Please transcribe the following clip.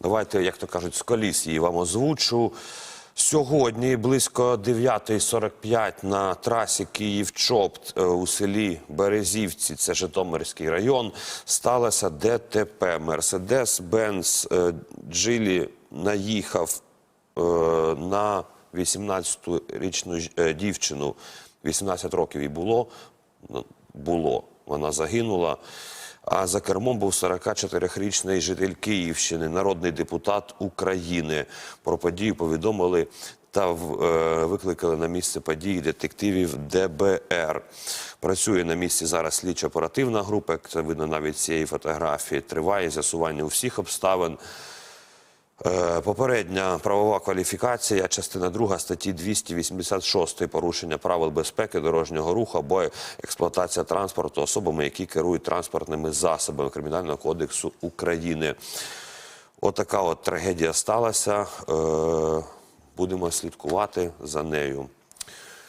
Давайте, як то кажуть, з коліс її вам озвучу. Сьогодні близько 9.45 на трасі Київ-Чопт е, у селі Березівці, це Житомирський район, сталося ДТП. Мерседес-Бенц е, Джилі наїхав е, на 18-річну е, дівчину. 18 років їй було. Ну, Було. Вона загинула. А за кермом був 44-річний житель Київщини, народний депутат України. Про подію повідомили та е, викликали на місце події детективів ДБР. Працює на місці зараз слідчо-оперативна група, як це видно навіть цієї фотографії. Триває з'ясування усіх обставин. Е, Попередня правова кваліфікація, частина 2 статті 286 порушення правил безпеки дорожнього руху або експлуатація транспорту особами, які керують транспортними засобами Кримінального кодексу України. Отака от трагедія сталася. Е, Будемо слідкувати за нею.